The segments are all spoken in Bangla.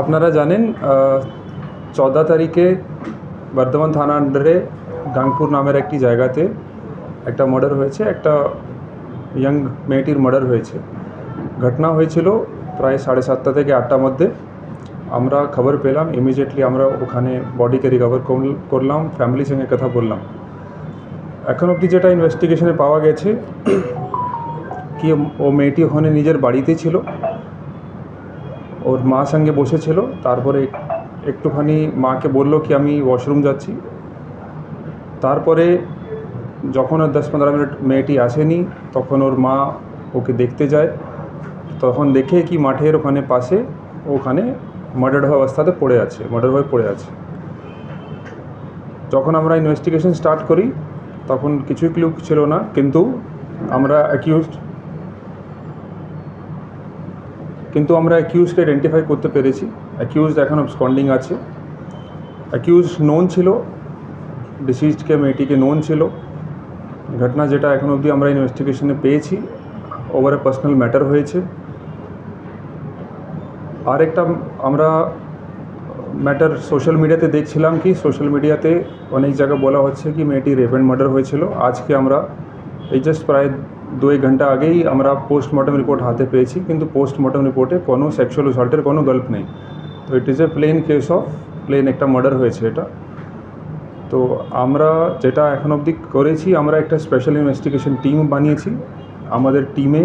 আপনারা জানেন চৌদা তারিখে বর্ধমান থানা আন্ডারে গাংপুর নামের একটি জায়গাতে একটা মার্ডার হয়েছে, একটা ইয়াং মেয়েটির মার্ডার হয়েছে। ঘটনা হয়েছিল প্রায় সাড়ে সাতটা থেকে আটটার মধ্যে। আমরা খবর পেলাম ইমিডিয়েটলি আমরা ওখানে বডিকে রিকভার করলাম ফ্যামিলির সঙ্গে কথা বললাম। এখন অবধি যেটা ইনভেস্টিগেশনে পাওয়া গেছে, কি ও মেয়েটি ওখানে নিজের বাড়িতে ছিল ওর মা সঙ্গে বসেছিল, তারপরে একটুখানি মাকে বলল কি, আমি ওয়াশরুম যাচ্ছি। তারপরে যখন ওর দশ পনেরো মিনিট মেয়েটি আসেনি, তখন ওর মা ওকে দেখতে যায়। তখন দেখে কি মাঠের ওখানে পাশে ওখানে মার্ডার হওয়া অবস্থাতে পড়ে আছে মার্ডার হয়ে পড়ে আছে। যখন আমরা ইনভেস্টিগেশন স্টার্ট করি, তখন কিছুই ক্লু ছিল না, কিন্তু আমরা অ্যাকিউজড কিন্তু আমরা অ্যাকিউজকে আইডেন্টিফাই করতে পেরেছি। অ্যাকিউজড এখন স্কন্ডিং আছে। অ্যাকিউজ নোন ছিল ডিসিজডকে মেয়েটিকে নোন ছিল। ঘটনা যেটা এখন অবধি আমরা ইনভেস্টিগেশনে পেয়েছি ওভার এ পার্সোনাল ম্যাটার হয়েছে। আর একটা আমরা ম্যাটার সোশ্যাল মিডিয়াতে দেখছিলাম কি সোশ্যাল মিডিয়াতে অনেক জায়গায় বলা হচ্ছে কি, মেয়েটি রেপ অ্যান্ড মার্ডার হয়েছিল। আজকে আমরা এই জাস্ট প্রায় দু এক ঘণ্টা আগেই আমরা পোস্টমর্টম রিপোর্ট হাতে পেয়েছি, কিন্তু পোস্টমর্টম রিপোর্টে কোনো সেক্সুয়াল অ্যাসল্টের কোনো গল্প নেই। তো it is a plain case of plain একটা মার্ডার হয়েছে এটা। তো আমরা যেটা এখন অবধি করেছি, আমরা একটা স্পেশাল ইনভেস্টিগেশন টিম বানিয়েছি। আমাদের টিমে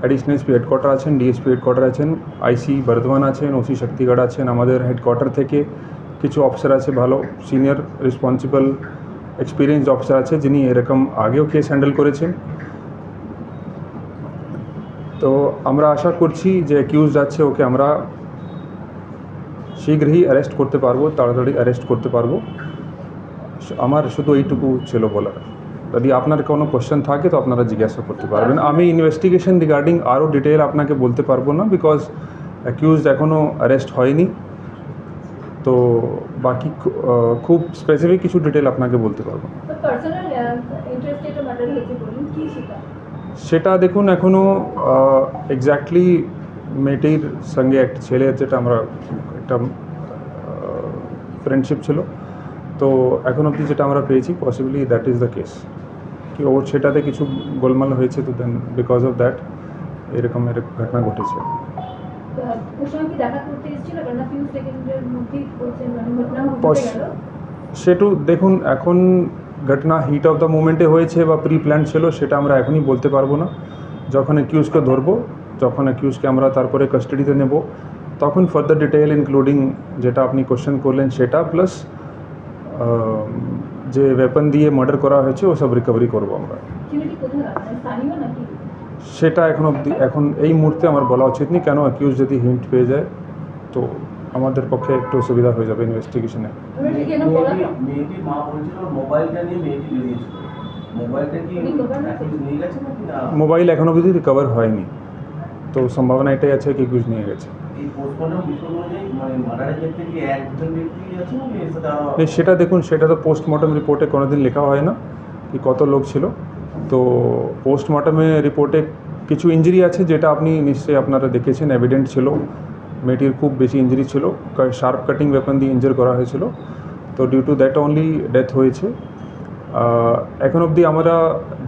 অ্যাডিশনাল এসপি হেডকোয়ার্টার আছেন ডিএসপি হেডকোয়ার্টার আছেন আইসি বর্ধমান আছেন ওসি শক্তিগড় আছেন, আমাদের হেডকোয়ার্টার থেকে কিছু অফিসার আছে, ভালো সিনিয়র রেসপন্সিবল এক্সপিরিয়েন্স অফিসার আছে, যিনি এরকম আগেও কেস হ্যান্ডেল করেছেন। তো আমরা আশা করছি যে অ্যাকিউজ আছে, ওকে আমরা শীঘ্রই অ্যারেস্ট করতে পারব, তাড়াতাড়ি অ্যারেস্ট করতে পারব। আমার শুধু এইটুকু ছিল বলার। যদি আপনার কোনো কোশ্চেন থাকে, তো আপনারা জিজ্ঞাসা করতে পারবেন। আমি ইনভেস্টিগেশন রিগার্ডিং আরও ডিটেল আপনাকে বলতে পারব না বিকজ অ্যাকিউজড এখনও অ্যারেস্ট হয়নি। তো বাকি খুব স্পেসিফিক কিছু ডিটেল আপনাকে বলতে পারব। সেটা দেখুন এখনও এক্স্যাক্টলি মেয়েটির সঙ্গে একটা ছেলে যেটা আমরা একটা ফ্রেন্ডশিপ ছিল। তো এখন অবধি যেটা আমরা পেয়েছি possibly that is the case কি ওর সেটাতে কিছু গোলমাল হয়েছে তো দেন বিকজ অফ দ্যাট এরকম এরকম ঘটনা ঘটেছে। মানে সেটু দেখুন এখন ঘটনা হিট অফ দ্য মুমেন্টে হয়েছে বা প্রি প্ল্যান ছিল সেটা আমরা এখনই বলতে পারব না। যখন অ্যাকিউজকে ধরবো যখন অ্যাকিউজকে আমরা তারপরে কাস্টাডিতে নেব তখন ফার্দার ডিটেল ইনক্লুডিং যেটা আপনি কোশ্চেন করলেন সেটা প্লাস যে ওয়েপন দিয়ে মার্ডার করা হয়েছে ও সব রিকভারি করব আমরা। সেটা এখন অবধি এখন এই মুহূর্তে আমার বলা উচিত নেই কেন অ্যাকিউজ যদি হিন্ট পেয়ে যায় তো আমাদের পক্ষে একটু সুবিধা হয়ে যাবে ইনভেস্টিগেশনে মোবাইল এখন অবধি রিকভার হয়নি। তো সম্ভাবনা এটাই আছে কি ইউজ নিয়ে গেছে। মানে সেটা দেখুন সেটা তো পোস্টমর্টম রিপোর্টে কোনোদিন লেখা হয় না কি কত লোক ছিল। তো পোস্টমর্টমে রিপোর্টে কিছু ইঞ্জুরি আছে যেটা আপনি নিশ্চয়ই আপনারা দেখেছেন এভিডেন্ট ছিল। মেয়েটির খুব বেশি ইঞ্জুরি ছিল শার্প কাটিং ওয়েপন দিয়ে ইঞ্জুর করা হয়েছিল। তো due to that only death হয়েছে। এখন অবধি আমরা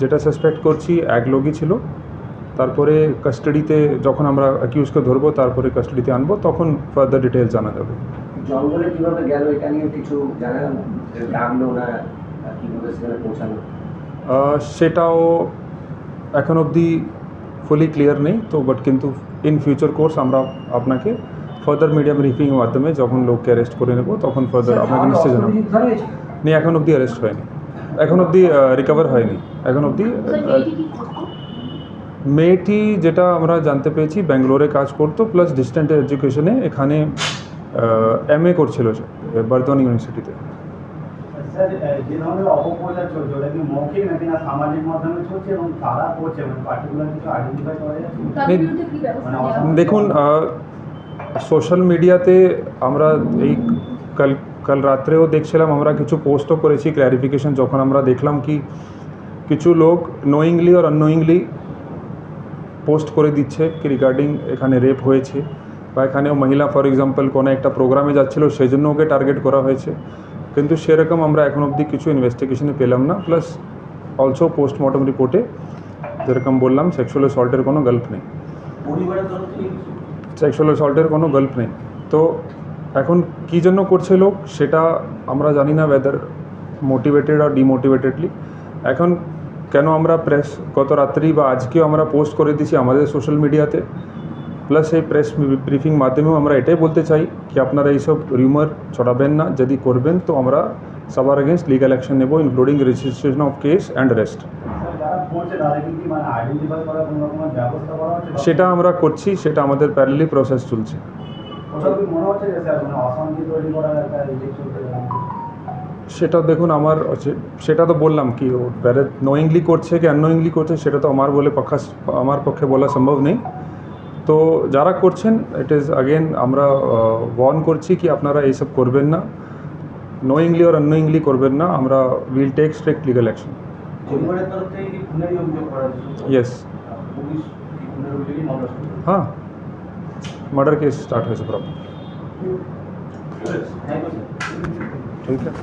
যেটা সাসপেক্ট করছি এক লোকই ছিল। তারপরে কাস্টাডিতে যখন আমরা অ্যাকিউজকে ধরবো তারপরে কাস্টাডিতে আনব তখন ফার্দার ডিটেলস জানা যাবে। জঙ্গলে কীভাবে গেল এটা নিয়ে কিছু জানা গেল? না কীভাবে সেখানে পৌঁছালো? সেটাও এখন অবধি ফুলি ক্লিয়ার নেই তো বাট কিন্তু ইন ফিউচার কোর্স আমরা আপনাকে ফার্দার মিডিয়াম ব্রিফিংয়ের মাধ্যমে যখন লোককে অ্যারেস্ট করে নেব তখন ফার্দার আপনাকে নিশ্চয়ই জানাব। নেই এখন অবধি অ্যারেস্ট হয়নি। এখন অবধি রিকভার হয়নি। এখন অবধি মেয়েটি মেয়েটি যেটা আমরা জানতে পেরেছি ব্যাঙ্গালোরে কাজ করতো প্লাস ডিস্ট্যান্ট এডুকেশনে এখানে এম এ করছিল সে, বর্ধমান ইউনিভার্সিটিতে স্যার যে ধরনের অপপ্রচার চলছে। ওটা কি মৌখিক নাকি না সামাজিক মাধ্যমে চলছে এবং কারা করছে? মানে পার্টিকুলার কিছু আইডেন্টিফাই করা যাচ্ছে? মানে? দেখুন সোশ্যাল মিডিয়াতে আমরা এই কাল কাল রাত্রেও দেখছিলাম আমরা কিছু পোস্টও করেছি ক্ল্যারিফিকেশন যখন আমরা দেখলাম কি কিছু লোক নোয়িংলি আর আননোয়িংলি পোস্ট করে দিচ্ছে কি রিগার্ডিং এখানে রেপ হয়েছে বা এখানেও মহিলা ফর এক্সাম্পল কোনো একটা প্রোগ্রামে যাচ্ছিল সেই জন্য ওকে টার্গেট করা হয়েছে। কিন্তু সেরকম আমরা এখন অবধি কিছু ইনভেস্টিগেশনে পেলাম না প্লাস অলসো পোস্টমর্টম রিপোর্টে যেরকম বললাম সেক্সুয়াল অ্যাসল্টের কোনো গল্প নেই। সেক্সুয়াল অ্যাসল্টের কোনো গল্প নেই। তো এখন কী জন্য করছে লোক সেটা আমরা জানি না ওয়েদার মোটিভেটেড আর ডিমোটিভেটেডলি এখন কেন আমরা প্রেস গত রাত্রি বা আজকেও আমরা পোস্ট করে দিয়েছি আমাদের সোশ্যাল মিডিয়াতে প্লাস এই প্রেস ব্রিফিং মাধ্যমেও আমরা এটাই বলতে চাই কি আপনারা এইসব রিউমার ছড়াবেন না। যদি করবেন, তো আমরা সবার এগেনস্ট লিগাল অ্যাকশন নেব including registration of case and rest সেটা আমরা করছি, সেটা আমাদের প্যারেলি প্রসেস চলছে। যে? সেটা দেখুন আমার সেটা তো বললাম কি, ও নোয়িংলি করছে কি আননোয়িংলি করছে, সেটা তো আমার বলে পক্ষা আমার পক্ষে বলা সম্ভব নেই। তো যারা করছেন ইট ইজ আগেন আমরা ওয়ার্ন করছি কি আপনারা এইসব করবেন না। নোয়িংলি আর আননোয়িংলি করবেন না আমরা will take strict legal action পরিবারের তরফ থেকে কি খুনের অভিযোগ করা হয়েছে? ইয়েস পুলিশ কি খুনের অভিযোগই মামলা শুরু করেছে? হ্যাঁ। মার্ডার কেস স্টার্ট হয়েছে প্রপার থ্যাংক ইউ স্যার ঠিক আছে